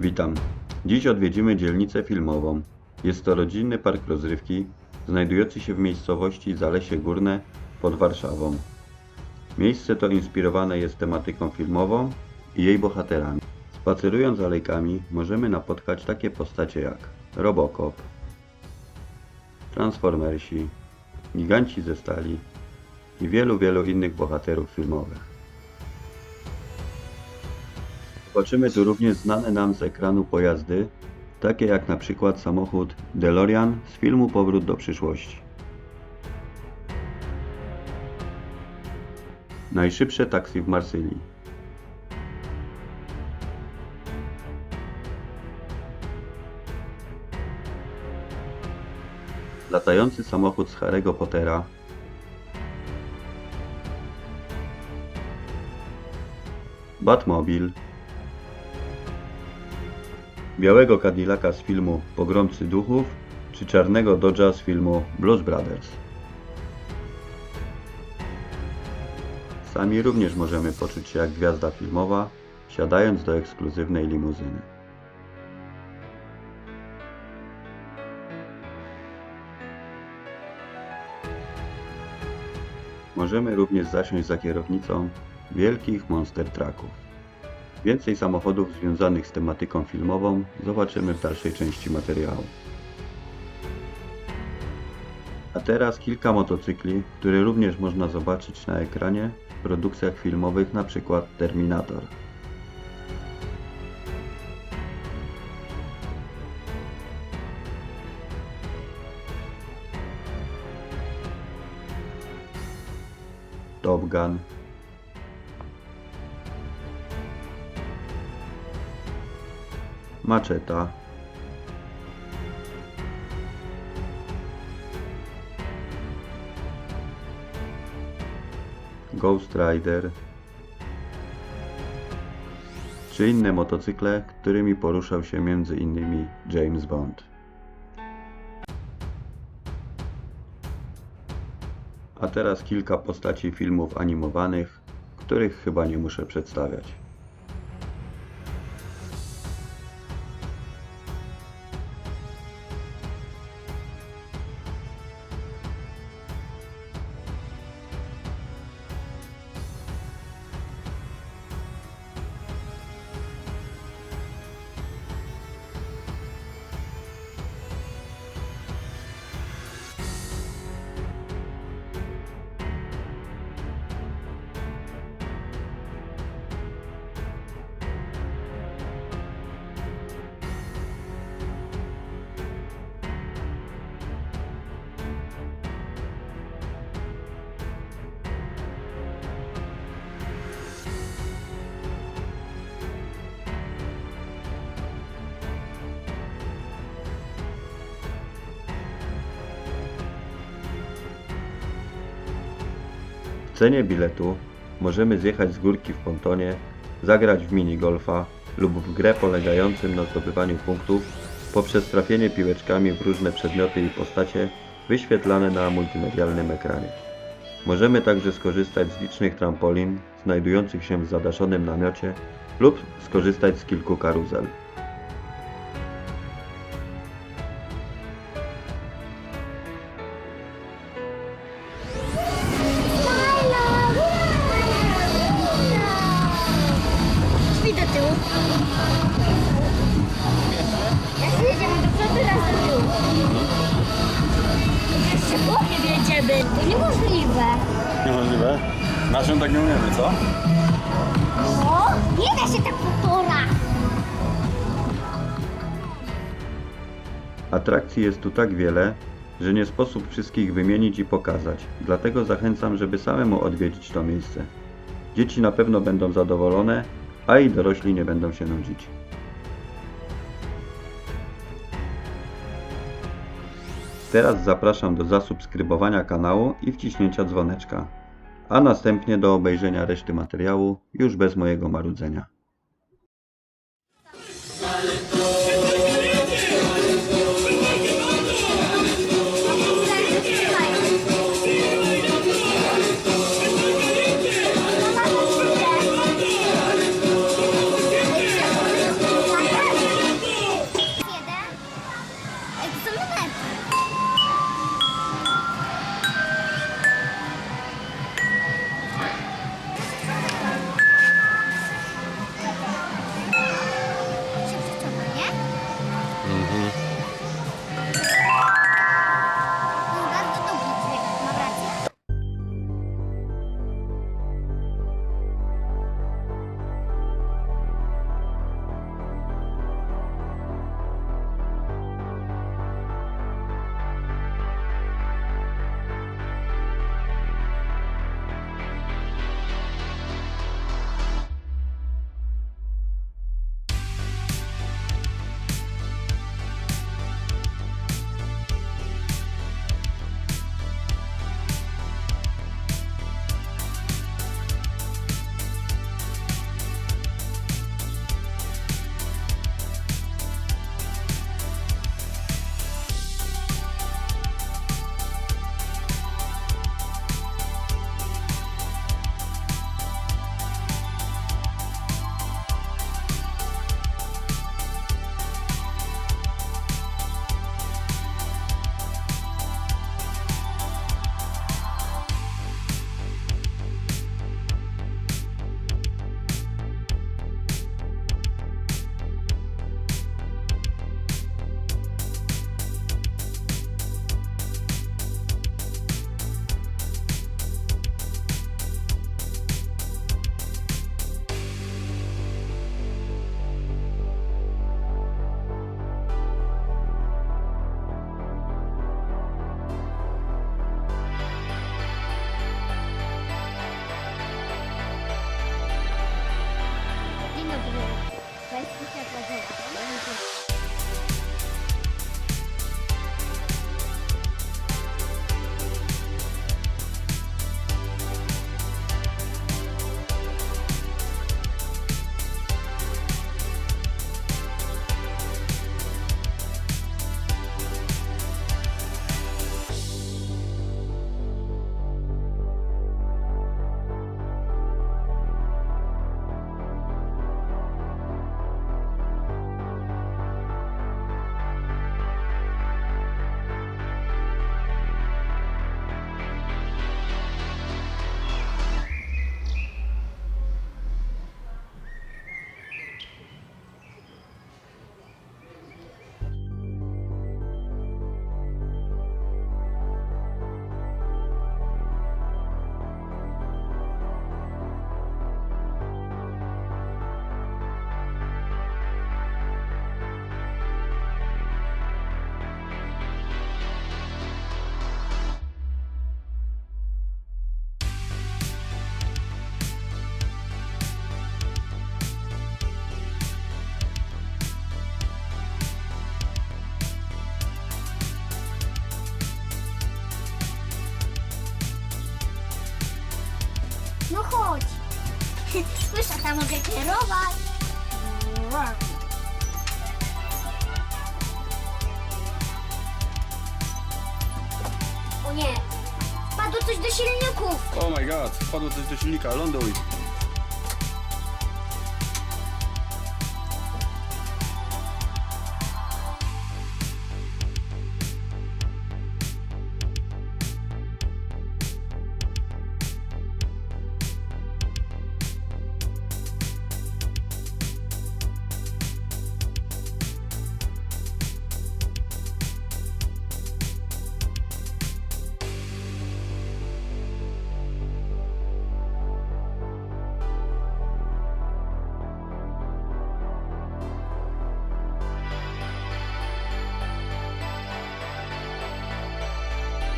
Witam. Dziś odwiedzimy dzielnicę filmową. Jest to rodzinny park rozrywki znajdujący się w miejscowości Zalesie Górne pod Warszawą. Miejsce to inspirowane jest tematyką filmową i jej bohaterami. Spacerując alejkami możemy napotkać takie postacie jak Robocop, Transformersi, Giganci ze stali i wielu, wielu innych bohaterów filmowych. Zobaczymy tu również znane nam z ekranu pojazdy, takie jak na przykład samochód DeLorean z filmu Powrót do przyszłości. Najszybsze taksi w Marsylii. Latający samochód z Harry'ego Pottera. Batmobil. Białego Cadillaca z filmu Pogromcy Duchów czy czarnego Dodge'a z filmu Blues Brothers. Sami również możemy poczuć się jak gwiazda filmowa, wsiadając do ekskluzywnej limuzyny. Możemy również zasiąść za kierownicą wielkich monster trucków. Więcej samochodów związanych z tematyką filmową zobaczymy w dalszej części materiału. A teraz kilka motocykli, które również można zobaczyć na ekranie w produkcjach filmowych np. Terminator. Top Gun, Maczeta, Ghost Rider czy inne motocykle, którymi poruszał się m.in. James Bond. A teraz kilka postaci filmów animowanych, których chyba nie muszę przedstawiać. W cenie biletu możemy zjechać z górki w pontonie, zagrać w minigolfa lub w grę polegającym na zdobywaniu punktów poprzez trafienie piłeczkami w różne przedmioty i postacie wyświetlane na multimedialnym ekranie. Możemy także skorzystać z licznych trampolin znajdujących się w zadaszonym namiocie lub skorzystać z kilku karuzel. Wjedziemy. To niemożliwe. Niemożliwe. Naszym tak nie umiemy, co? O, nie da się tak po torach. Atrakcji jest tu tak wiele, że nie sposób wszystkich wymienić i pokazać. Dlatego zachęcam, żeby samemu odwiedzić to miejsce. Dzieci na pewno będą zadowolone, a i dorośli nie będą się nudzić. Teraz zapraszam do zasubskrybowania kanału i wciśnięcia dzwoneczka, a następnie do obejrzenia reszty materiału już bez mojego marudzenia. Mm-hmm. Tam może kierować. O nie, wpadło coś do silników. Oh my god, wpadło coś do silnika, ląduj.